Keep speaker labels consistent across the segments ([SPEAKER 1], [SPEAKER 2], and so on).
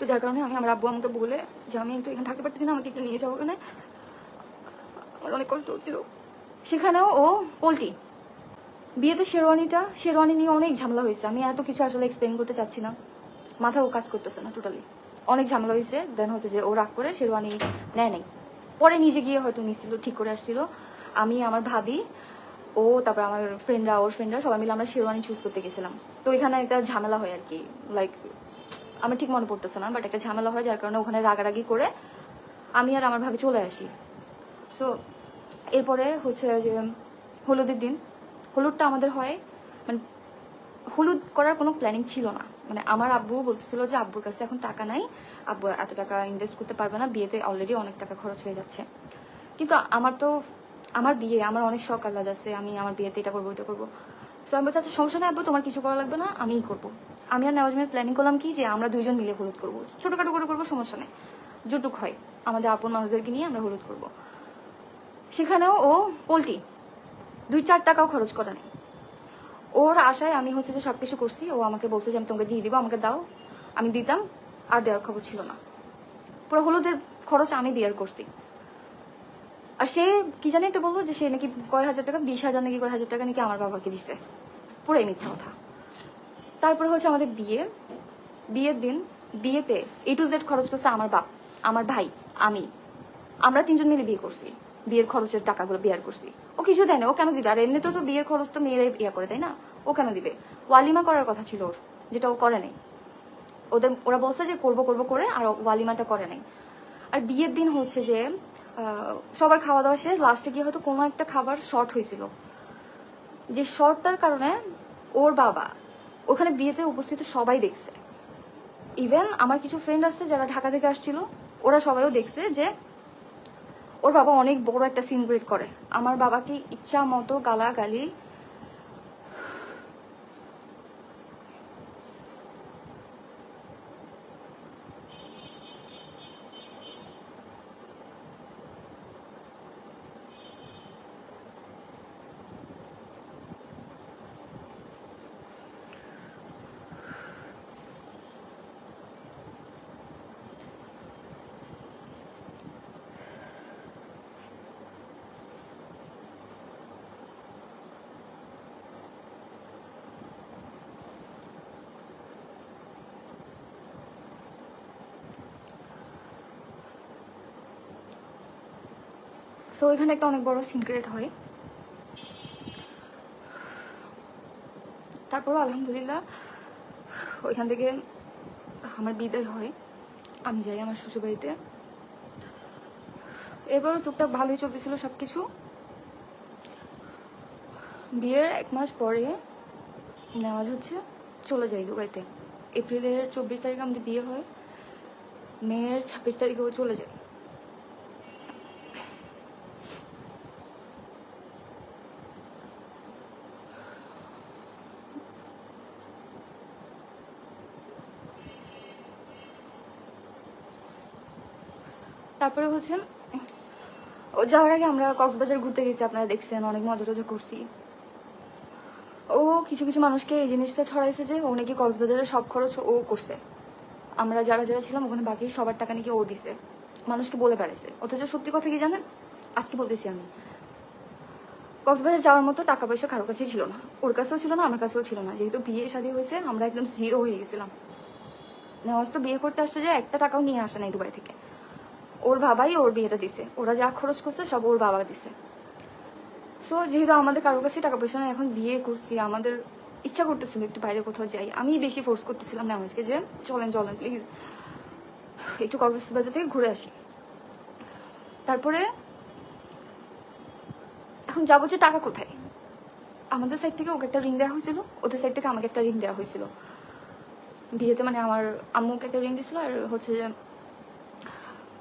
[SPEAKER 1] তো যার কারণে আমি, আমার আব্বু আমাকে বলে যে, আমি তো এখানে থাকতে পারতেছি না, আমাকে একটু নিয়ে যাব ওখানে। আমার অনেক কষ্ট হচ্ছিল। সেখানেও ও পোল্ট্রি। বিয়েতে শেরওয়ানিটা, শেরওয়ানি নিয়ে অনেক ঝামেলা হয়েছে। আমি এত কিছু আসলে এক্সপ্লেন করতে চাচ্ছি না। মাথা ও কাজ করতেছে না টোটালি অনেক ঝামেলা হয়েছে। দেন হচ্ছে যে, ও রাগ করে শেরওয়ানি নেয় নাই। পরে নিজে গিয়ে হয়তো নিছিল, ঠিক করে আসছিল। আমি, আমার ভাবি, ও, তারপর আমার ফ্রেন্ডরা ওর ফ্রেন্ডরা সবাই মিলে আমরা শেরওয়ানি চুজ করতে গেছিলাম। তো এখানে একটা ঝামেলা হয় আর কি লাইক আমার ঠিক মনে পড়তেছে না বাট একটা ঝামেলা হয় যার কারণে ওখানে রাগারাগি করে আমি আর আমার ভাবে চলে আসি। সো এরপরে হচ্ছে যে হলুদের দিন, হলুদটা আমাদের হয় মানে হলুদ করার কোনো প্ল্যানিং ছিল না। মানে আমার আব্বু বলতেছিল যে, আব্বুর কাছে এখন টাকা নাই, আব্বু এত টাকা ইনভেস্ট করতে পারবে না, বিয়েতে অলরেডি অনেক টাকা খরচ হয়ে যাচ্ছে। কিন্তু আমার তো, আমার বিয়ে, আমার অনেক শখ আলাদা আছে আমি আমার বিয়েতে এটা করব এটা করব। সো আমি বলছি আচ্ছা সমস্যা নেই তোমার কিছু করা লাগবে না, আমিই করব। আমি আর নেওয়াজ মিলে প্ল্যানিং করলাম কি যে আমরা দুইজন মিলে হলুদ করব। ছোটখাটো করে করব, সমস্যা নেই। যেটুক হয়, আমাদের আপন মানুষদেরকে নিয়ে আমরা হলুদ করব। সেখানেও ও পোল্ট্রি, দুই চার টাকাও খরচ করা নেই। ওর আশায় আমি হচ্ছে যে সবকিছু করছি, ও আমাকে বলছে যে আমি তোমাকে দিয়ে দিব, আমাকে দাও, আমি দিতাম, আর দেওয়ার খবর ছিল না। পুরো হলুদের খরচ আমি বিয়ার করছি। আর সে কি জানি একটা বলব যে সে নাকি কয় হাজার টাকা, বিশ হাজার নাকি কয় হাজার টাকা নাকি আমার বাবাকে দিছে। পুরাই মিথ্যা কথা। তারপরে হচ্ছে আমাদের বিয়ে। বিয়ের দিন, বিয়েতে এ টু জেড খরচ করছে আমার বাপ, আমার ভাই, আমি। আমরা তিনজন মিলে বিয়ে করছি। বিয়ের খরচের টাকাগুলো বিয়ার করছি। ও কিছু দেয় না, ও কেন দিবে? আর এমনিতেও তো বিয়ের খরচ তো মেয়েরাই ইয়া করে, তাই না? ও কেন দিবে? ওয়ালিমা করার কথা ছিল ওর, যেটা ও করে নাই। ওদের, ওরা বলছে যে করব করব করে, আর ওয়ালিমাটা করে নাই। আর বিয়ের দিন হচ্ছে যে সবার খাওয়া দাওয়া শেষ লাস্টে গিয়ে হয়তো কোনো একটা খাবার শর্ট হয়েছিল। যে শর্টটার কারণে ওর বাবা ওখানে বিয়েতে উপস্থিত সবাই দেখছে। ইভেন আমার কিছু ফ্রেন্ড আছে যারা ঢাকা থেকে আসছিল, ওরা সবাইও দেখছে যে ওর বাবা অনেক বড় একটা সিন ক্রিয়েট করে। আমার বাবাকে ইচ্ছা মতো গালাগালি সো এখানে একটা অনেক বড় সিন ক্রিয়েট হয়। তারপরও আলহামদুলিল্লাহ, ওইখান থেকে আমার বিদায় হয়। আমি যাই আমার শ্বশুরবাড়িতে। এবারও টুকটাক ভালোই চলতেছিল সব কিছু বিয়ের এক মাস পরে নেওয়াজ হচ্ছে, চলে যাই দুবাইতে। এপ্রিলের চব্বিশ তারিখে আমাদের বিয়ে হয়, মেয়ের ছাব্বিশ তারিখে ও চলে যায় তারপরে হচ্ছে, ও যাওয়ার আগে আমরা কক্সবাজার ঘুরতে গেছি, আপনারা দেখছেন, অনেক মজা টজা করছি। ও কিছু কিছু মানুষকে এই জিনিসটা ছড়াইছে যে, ও নাকি কক্সবাজারের সব খরচ ও করছে। আমরা যারা যারা ছিলাম, ওখানে বাকি সবার টাকা নাকি ও দিছে। মানুষকে বলে বেড়াইছে। অথচ সত্যি কথা কি জানেন? আজকে বলতেছি আমি। কক্সবাজার যাওয়ার মতো টাকা পয়সা কারও কাছেই ছিল না। ওর কাছেও ছিল না, আমার কাছেও ছিল না। যেহেতু বিয়ে শাদী হয়েছে, আমরা একদম জিরো হয়ে গেছিলাম। নেওয়াজ তো বিয়ে করতে আসছে যে, একটা টাকাও নিয়ে আসে নাই দুবাই থেকে। ওর বাবাই ওর বিয়েটা দিছে। ওরা যা খরচ করছে সব ওর বাবা দিছে। সো যেহেতু আমাদের কারোর কাছে টাকা পয়সা এখন বিয়ে করছি, আমাদের ইচ্ছা করতেছিল একটু বাইরে কোথাও যাই। আমি বেশি ফোর্স করতেছিলাম না আজকে যে চলেন চলেন প্লিজ একটু কক্সবাজার থেকে ঘুরে আসি। তারপরে এখন যাব যে টাকা কোথায়? আমাদের সাইড থেকে ওকে একটা রিং দেওয়া হয়েছিল। ওদের সাইড থেকে আমাকে একটা রিং দেওয়া হয়েছিল। বিয়েতে মানে আমার আম্মুকে একটা রিং দিছিল আর হচ্ছে যে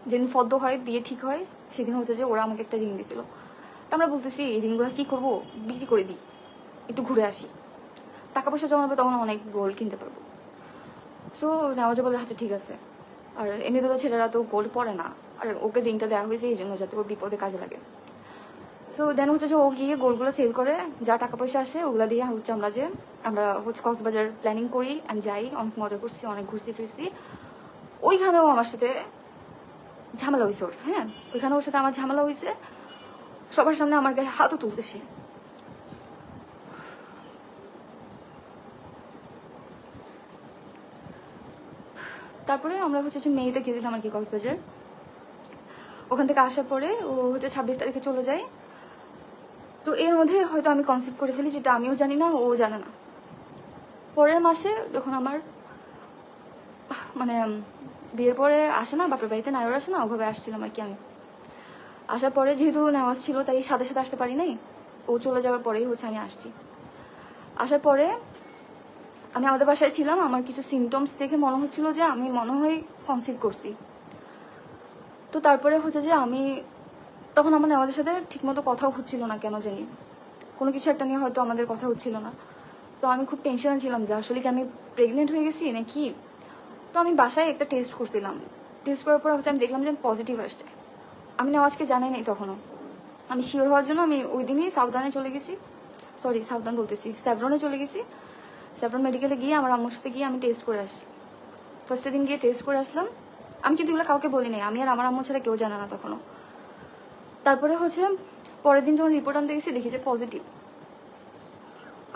[SPEAKER 1] যেদিন ফদ্দ হয়, বিয়ে ঠিক হয়, সেদিন হচ্ছে যে ওরা আমাকে একটা রিং দিয়েছিল। তা আমরা বলতেছি, এই রিংগুলো কি করব? বিক্রি করে দিই। একটু ঘুরে আসি। টাকা পয়সা যখন হবে তখন অনেক গোল্ড কিনতে পারব। সো নেওয়াজে বলে আচ্ছা ঠিক আছে। আর এমনিতে তো ছেলেরা তো গোল্ড পরে না। আর ওকে রিংটা দেওয়া হয়েছে, এই জন্য যাতে ওর বিপদে কাজে লাগে। সো দেন হচ্ছে যে ও গিয়ে গোল্ডগুলো সেল করে। যা টাকা পয়সা আসে, ওগুলো দিয়ে হচ্ছে আমরা যে, আমরা হচ্ছে কক্সবাজার প্ল্যানিং করি। আমি যাই, অনেক মজা করছি, অনেক ঘুরছি ফিরছি ওইখানেও আমার সাথে ঝামেলা হয়েছে ওর হ্যাঁ? ওইখানে ওর সাথে আমার ঝামেলা হয়েছে সবার সামনে আমার গায়ে হাতও তুলতেছে। তারপরে আমরা হচ্ছে যে মেয়েতে গেছিলাম আর কি কক্সবাজার। ওখান থেকে আসার পরে ও হচ্ছে ছাব্বিশ তারিখে চলে যায়। তো এর মধ্যে হয়তো আমি কনসেপ্ট করে ফেলি যেটা আমিও জানি না, ও জানে না। পরের মাসে যখন আমার মানে বিয়ের পরে আসে না, বাপের বাড়িতে নায়র আসে না, ওভাবে আসছিলাম আর কি আমি। আসার পরে যেহেতু নেওয়াজ ছিল, তাই সাথে সাথে আসতে পারি নাই। ও চলে যাওয়ার পরেই হচ্ছে আমি আসছি। আসার পরে আমি আমাদের বাসায় ছিলাম, আমার কিছু সিমটমস দেখে মনে হচ্ছিল যে আমি মনে হয় কনসিভ করছি। তো তারপরে হচ্ছে যে আমি, তখন আমার নেওয়াজের সাথে ঠিকমতো কথাও হচ্ছিল না কেন জানি। কোনো কিছু একটা নিয়ে হয়তো আমাদের কথা হচ্ছিল না। তো আমি খুব টেনশনে ছিলাম যে আসলে কি আমি প্রেগনেন্ট হয়ে গেছি নাকি তো আমি বাসায় একটা টেস্ট করছিলাম। টেস্ট করার পর হচ্ছে আমি দেখলাম যে পজিটিভ আসছে। আমি নেওয়াজকে জানাই নাই তখনও। আমি শিওর হওয়ার জন্য আমি ওই দিনই সাউদানে চলে গেছি। সরি সাউদান বলতেছি, স্যাভরনে চলে গেছি। স্যাভরন মেডিকেলে গিয়ে আমার আম্মুর সাথে গিয়ে আমি টেস্ট করে আসছি। ফার্স্টের দিন গিয়ে টেস্ট করে আসলাম। আমি কিন্তু এগুলো কাউকে বলি নাই। আমি আর আমার আম্মু ছাড়া কেউ জানে না তখনও। তারপরে হচ্ছে পরের দিন যখন রিপোর্ট আনতে গেছি, দেখি যে পজিটিভ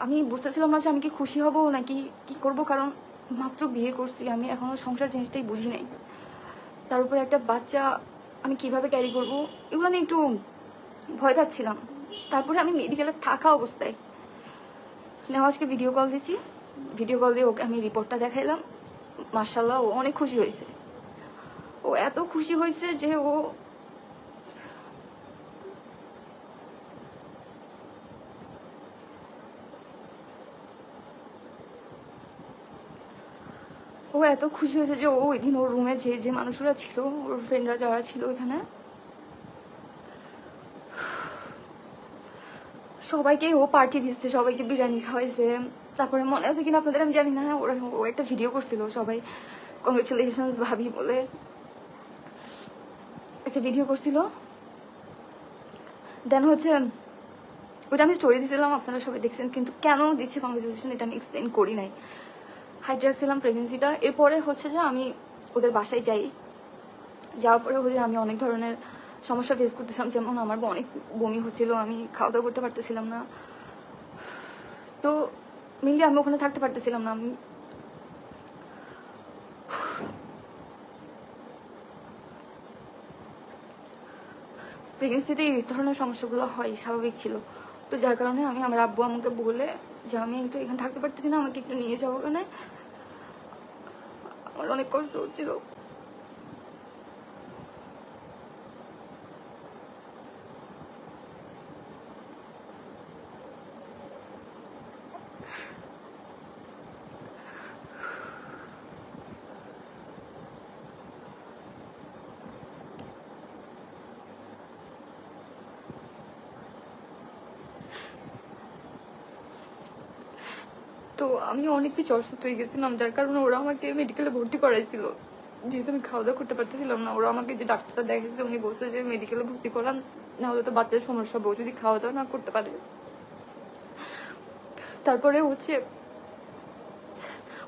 [SPEAKER 1] আমি বুঝতেছিলাম না যে আমি কি খুশি হব নাকি কি করব, কারণ মাত্র বিয়ে করছি, আমি এখনও সংসার জিনিসটাই বুঝি নাই। তার উপরে একটা বাচ্চা আমি কীভাবে ক্যারি করব, এগুলো নিয়ে একটু ভয় পাচ্ছিলাম। তারপরে আমি মেডিকেলে থাকা অবস্থায় নেওয়াজকে ভিডিও কল দিছি। ভিডিও কল দিয়ে ওকে আমি রিপোর্টটা দেখাইলাম। মার্শাল্লাহ ও অনেক খুশি হয়েছে। ও এত খুশি হয়েছে যে ও ও এত খুশি হয়েছে যে ও ওই দিন ওর রুমে যে যে মানুষরা ছিল, ওর ফ্রেন্ডরা যারা ছিল ওইখানে। সবাইকে ও পার্টি দিচ্ছে, সবাইকে বিরিয়ানি খাওয়াইছে। তারপরে মনে আছে কিনা আপনাদের আমি জানি না, ওরা ও একটা ভিডিও করছিল সবাই। কংগ্রেচুলেশনস ভাবি বলে। একটা ভিডিও করছিল। দেন হচ্ছে ওটা আমি স্টোরি দিয়েছিলাম আপনারা সবাই দেখছেন, কিন্তু কেন দিচ্ছে কংগ্রেচুলেশন এটা আমি এক্সপ্লেন করি নাই। হাইট রাখছিলাম প্রেগনেন্সিটা এরপরে হচ্ছে যে আমি ওদের বাসায় যাই। যাওয়ার পরে হচ্ছে আমি অনেক ধরনের সমস্যা ফেস করতেছিলাম। যেমন আমার অনেক বমি হচ্ছিল, আমি খাওয়া দাওয়া করতে পারতেছিলাম না। তো মেনলি আমি ওখানে থাকতে পারতেছিলাম না। আমি প্রেগনেন্সিতে এই ধরনের সমস্যাগুলো হয়, স্বাভাবিক ছিল। তো যার কারণে আমি আমার আব্বু আমাকে বলে যে, আমি তো এখানে থাকতে পারতেছি না, আমাকে একটু নিয়ে যাব ওখানে। আমার অনেক কষ্ট হচ্ছিল তো আমি অনেক বেশি অসুস্থ হয়ে গেছিলাম, যার কারণে ওরা আমাকে মেডিকেলে ভর্তি করাইছিল। যেহেতু আমি খাওয়া দাওয়া করতে পারতেছিলাম না, ওরা আমাকে যে ডাক্তারটা দেখেছে উনি বলছে যে মেডিকেলে ভর্তি করান না হলে তো বাচ্চার সমস্যা হবে যদি খাওয়া দাওয়া না করতে পারে। তারপরে হচ্ছে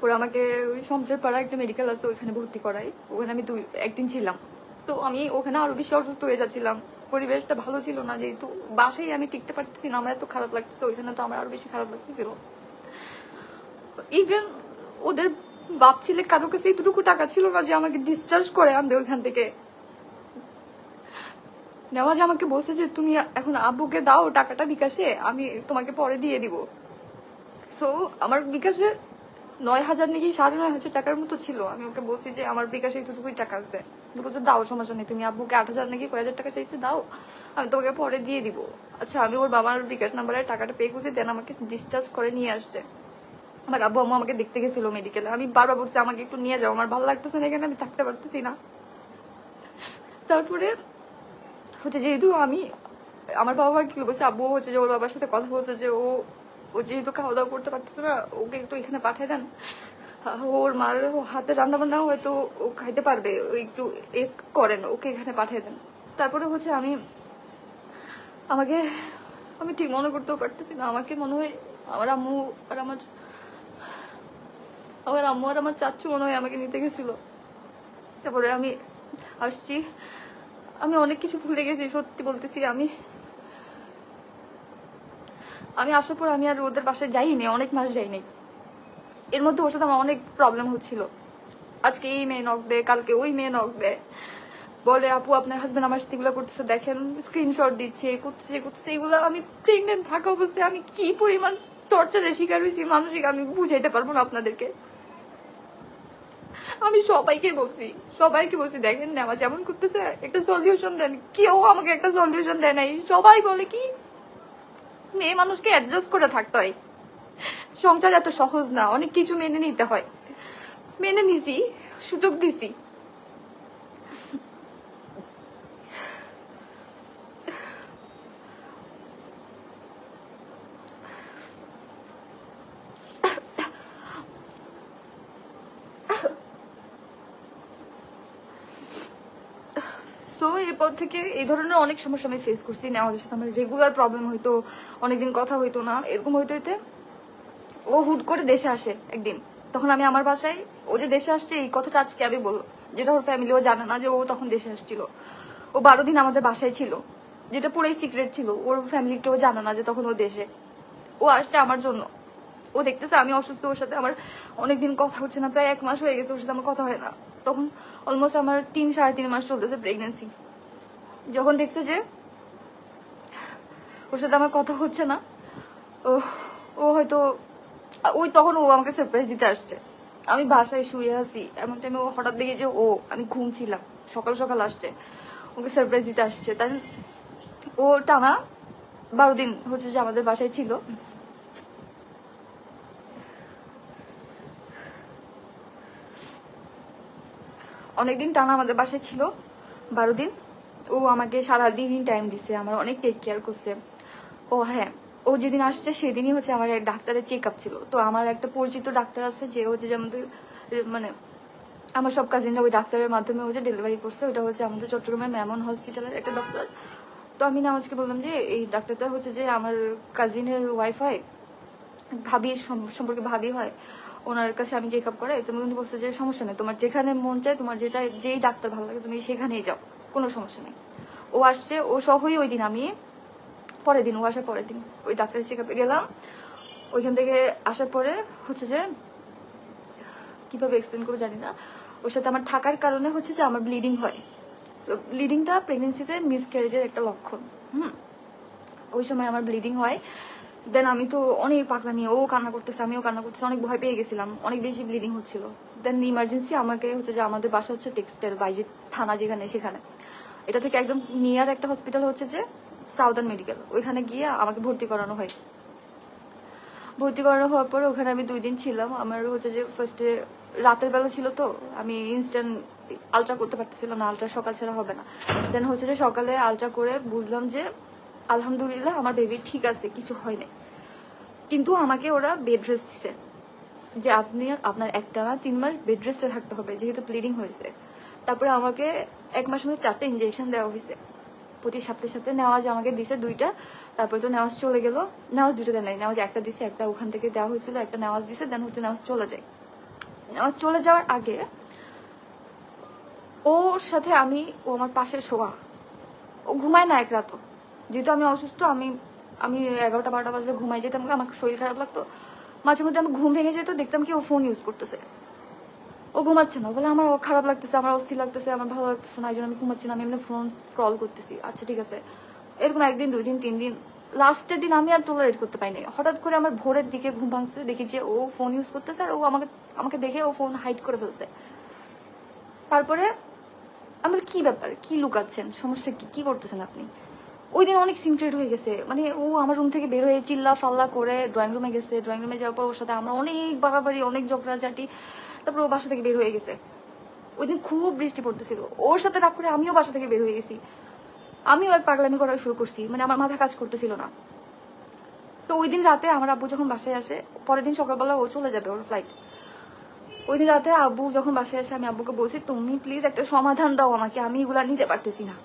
[SPEAKER 1] ওরা আমাকে ওই সমচার পাড়া একটা মেডিকেল আছে, ওইখানে ভর্তি করাই ওখানে আমি দুই, একদিন ছিলাম। তো আমি ওখানে আরও বেশি অসুস্থ হয়ে যাচ্ছিলাম। পরিবেশটা ভালো ছিল না, যেহেতু বাসায় আমি টিকতে পারতেছি না, আমার এত খারাপ লাগতেছে, ওইখানে তো আমার আরও বেশি খারাপ লাগতেছিল। ইভেন ওদের বাপ ছেলে কারও কাছে এইটুকু টাকা ছিল না যে আমাকে ডিসচার্জ করে আনবে ওইখান থেকে। নেওয়াজ আমাকে বলছে যে, তুমি এখন আব্বুকে দাও টাকাটা বিকাশে, আমি তোমাকে পরে দিয়ে দিব। সো আমার বিকাশে নয় হাজার নাকি সাড়ে নয় হাজার টাকার মতো ছিল। আমি ওকে বলছি যে, আমার বিকাশে এইটুকুই টাকা আছে। বলছে, দাও, সমস্যা নেই। তুমি আব্বুকে আট হাজার নাকি কয় হাজার টাকা চাইছে, দাও। আমি তোমাকে পরে দিয়ে দিব। আচ্ছা আমি ওর বাবার বিকাশ নাম্বারে টাকাটা পে করছি দেন আমাকে ডিসচার্জ করে নিয়ে আসছে। আমার আব্বু আম্মু আমাকে দেখতে গেছিল মেডিকেলে আমি বারবার বলছি, আমাকে একটু নিয়ে যাও, আমার ভালো লাগতেছে না এখানে, আমি থাকতে পারতেছি না। তারপরে হচ্ছে যেহেতু আমি, আমার বাবা কি বলছে, আব্বু হচ্ছে যে ওর বাবার সাথে কথা বলছে যে ও ও যেহেতু খাওয়া দাওয়া করতে পারতেছে না, ওকে একটু এখানে পাঠিয়ে দেন। ওর মার হাতে রান্না বান্না হয়তো ও খাইতে পারবে, ও একটু এ করেন, ওকে এখানে পাঠিয়ে দেন। তারপরে হচ্ছে আমি, আমাকে, আমি ঠিক মনে করতেও পারতেছি না, আমাকে মনে হয় আমার আম্মু আর আমার আমার আম্মু আর আমার চাচ্চু মনে হয় আমাকে নিতে গেছিল। তারপরে আমি আসছি। আমি অনেক কিছু ভুলে গেছি, সত্যি বলতেছি আমি। আমি আসার পর আমি আর ওদের বাসায় যাইনি অনেক মাস যাইনি এর মধ্যে ওর সাথে আমার অনেক প্রবলেম হচ্ছিল। আজকে এই মেয়ে নক দেয়, কালকে ওই মেয়ে নক দেয়। বলে, আপু, আপনার হাজবেন্ড আমার সাথে এগুলো করতেছে, দেখেন স্ক্রিনশট দিচ্ছে, করতেছে করতেছে, এগুলো আমি প্রেগনেন্ট থাকা অবস্থায় আমি কি পরিমাণ টর্চারের শিকার হয়েছি, মানসিক আমি বুঝাইতে পারব না আপনাদেরকে। আমি সবাইকে বলছি সবাইকে বলছি, দেখেন না আমার যেমন করতেছে, একটা সলিউশন দেন। কেউ আমাকে একটা সলিউশন দেয় নাই। সবাই বলে কি? মেয়ে মানুষকে অ্যাডজাস্ট করে থাকতে হয়। সংসার এত সহজ না, অনেক কিছু মেনে নিতে হয়। মেনে নিছি, সুযোগ দিছি তো এরপর থেকে এই ধরনের অনেক সমস্যা আমি ফেস করছি। নেওয়াজের সাথে আমার রেগুলার প্রবলেম হইতো, অনেকদিন কথা হইতো না, এরকম হইতে হইতে ও হুট করে দেশে আসে একদিন। তখন আমি আমার বাসায়, ও যে দেশে আসছে, এই কথাটা আজকে আমি বলব যেটা ওর ফ্যামিলি ও জানে না যে ও তখন দেশে আসছিল। ও বারো দিন আমাদের বাসায় ছিল, যেটা পুরোই সিক্রেট ছিল। ওর ফ্যামিলির কেউ জানে না যে তখন ও দেশে। ও আসছে আমার জন্য। ও দেখতেছে আমি অসুস্থ, ওর সাথে আমার অনেকদিন কথা হচ্ছে না, প্রায় এক মাস হয়ে গেছে ওর সাথে আমার কথা হয় না। তখন অলমোস্ট আমার তিন, সাড়ে তিন মাস চলতেছে প্রেগনেন্সি যখন দেখছে যে ওর সাথে আমার কথা হচ্ছে না, ও হয়তো, ওই তখন ও আমাকে সারপ্রাইজ দিতে আসছে। আমি বাসায় শুয়ে আছি, এমন টাইমে ও হঠাৎ দেখে যে, ও, আমি ঘুমছিলাম সকাল সকাল আসছে, ওকে সারপ্রাইজ দিতে আসছে। তাই ও টানা বারো দিন হচ্ছে যে আমাদের বাসায় ছিল। অনেকদিন টানা আমাদের বাসায় ছিল, বারো দিন। ও আমাকে সারাদিনই টাইম দিছে, আমার অনেক টেক কেয়ার করছে। ও হ্যাঁ ও যেদিন আসছে সেদিনই হচ্ছে আমার এক ডাক্তারের চেক আপ ছিল। তো আমার একটা পরিচিত ডাক্তার আছে যে হচ্ছে যে আমাদের মানে আমার সব কাজিনরা ওই ডাক্তারের মাধ্যমে হচ্ছে ডেলিভারি করছে। ওটা হচ্ছে আমাদের চট্টগ্রামের ম্যামন হসপিটালের একটা ডক্টর তো আমি নামাজকে বললাম যে এই ডাক্তারটা হচ্ছে যে আমার কাজিনের ওয়াইফাই ভাবি সম- সম্পর্কে ভাবি হয়। ওনার কাছে আমি চেক আপ করাই, তুমি উনি বলছে যে সমস্যা নেই, তোমার যেখানে মন চায়, তোমার যেটা, যেই ডাক্তার ভালো লাগে, তুমি সেখানেই যাও, কোনো সমস্যা নেই। ও আসছে, ও সহই ওই দিন আমি, পরের দিন, ও আসার পরের দিন, ওই ডাক্তারের চেক আপে গেলাম। ওইখান থেকে আসার পরে হচ্ছে যে, কীভাবে এক্সপ্লেন করব জানি না, ওর সাথে আমার থাকার কারণে হচ্ছে যে আমার ব্লিডিং হয়। তো ব্লিডিংটা প্রেগনেন্সিতে মিসক্যারেজের একটা লক্ষণ, হুম? ওই সময় আমার ব্লিডিং হয়। দেন আমি তো অনেক পাকলামি ও কান্না করতেছে, আমিও কান্না করতেছি, অনেক ভয় পেয়ে গেছিলাম, অনেক বেশি ব্লিডিং হচ্ছিল। দেন ইমার্জেন্সি আমাকে হচ্ছে যে আমাদের বাসা হচ্ছে টেক্সটাইল বাইজে থানা যেখানে, সেখানে। এটা থেকে একদম নিয়ার একটা হসপিটাল হচ্ছে যে সাউদার্ন মেডিকেল ওইখানে গিয়ে আমাকে ভর্তি করানো হয়। ভর্তি করানো হওয়ার পরে ওখানে আমি দুই দিন ছিলাম, আমার হচ্ছে যে ফার্স্টে রাতের বেলা ছিল তো, আমি ইনস্ট্যান্ট আলট্রা করতে পারতেছিলাম না আলট্রা সকাল ছাড়া হবে না। দেন হচ্ছে যে সকালে আলট্রা করে বুঝলাম যে আলহামদুলিল্লাহ, আমার বেবি ঠিক আছে, কিছু হয় নাই। কিন্তু আমাকে ওরা বেড রেস্ট দিছে। যে আপনি আপনার একটা না তিন মাস বেড রেস্টে থাকতে হবে, যেহেতু ব্লিডিং হয়েছে। তারপরে আমাকে এক মাস মধ্যে চারটে ইঞ্জেকশন দেওয়া হয়েছে। প্রতি সপ্তাহে সপ্তাহে নেওয়াজ আমাকে দিছে দুইটা, তারপরে তো নেওয়াজ চলে গেল। নেওয়াজ দুটো দেয় নাই, নেওয়াজ একটা দিছে, একটা ওখান থেকে দেওয়া হয়েছিল, একটা নেওয়াজ দিছে, দেন হচ্ছে নেওয়াজ চলে যায়। নেওয়াজ চলে যাওয়ার আগে ওর সাথে আমি ও আমার পাশে শোয়া, ও ঘুমায় না এক রাতও। যেহেতু আমি অসুস্থ, আমি আমি এগারোটা বারোটা বাজলে ঘুমাই যেতাম আমার শরীর খারাপ লাগতো। মাঝে মধ্যে আমি ঘুম ভেঙে যেত, দেখতাম কি ও ফোন ইউজ করতেছে। ও ঘুমাচ্ছে না বলে আমার খারাপ লাগতেছে, আমার অস্থির লাগতেছে, আমার ভালো লাগতেছে না এই জন্য আমি ঘুমাচ্ছি না, আমি এমনি ফোন স্ক্রল করতেছি। আচ্ছা ঠিক আছে। এরকম একদিন দুই দিন তিন দিন লাস্টের দিন আমি আর টলারেট করতে পাইনি হঠাৎ করে আমার ভোরের দিকে ঘুম ভাঙছে, দেখি যে ও ফোন ইউজ করতেছে আর ও আমাকে আমাকে দেখে ও ফোন হাইড করে ফেলছে। তারপরে আমার কি ব্যাপার? কি লুকাচ্ছেন? সমস্যা কি? কি করতেছেন আপনি? ওই দিন অনেক সিনক্রেট হয়ে গেছে। মানে ও আমার রুম থেকে বের হয়ে চিল্লা ফাল্লা করে ড্রয়িং রুমে গেছে। ড্রয়িং রুমে যাওয়ার পর ওর সাথে আমরা অনেক বাড়াবাড়ি, অনেক ঝগড়াঝাটি, তারপর ও বাসা থেকে বের হয়ে গেছে। ওই দিন খুব বৃষ্টি পড়তেছিল। ওর সাথে রাগ করে আমিও বাসা থেকে বের হয়ে গেছি। আমিও এক পাগলামি করা শুরু করছি। মানে আমার মাথা কাজ করতেছিল না। তো ওই দিন রাতে আমার আব্বু যখন বাসায় আসে, পরের দিন সকালবেলা ও চলে যাবে ওর ফ্লাইট ওই দিন রাতে আব্বু যখন বাসায় আসে, আমি আব্বুকে বলছি, তুমি প্লিজ একটা সমাধান দাও আমাকে। আমি এগুলা নিতে পারতেছি না।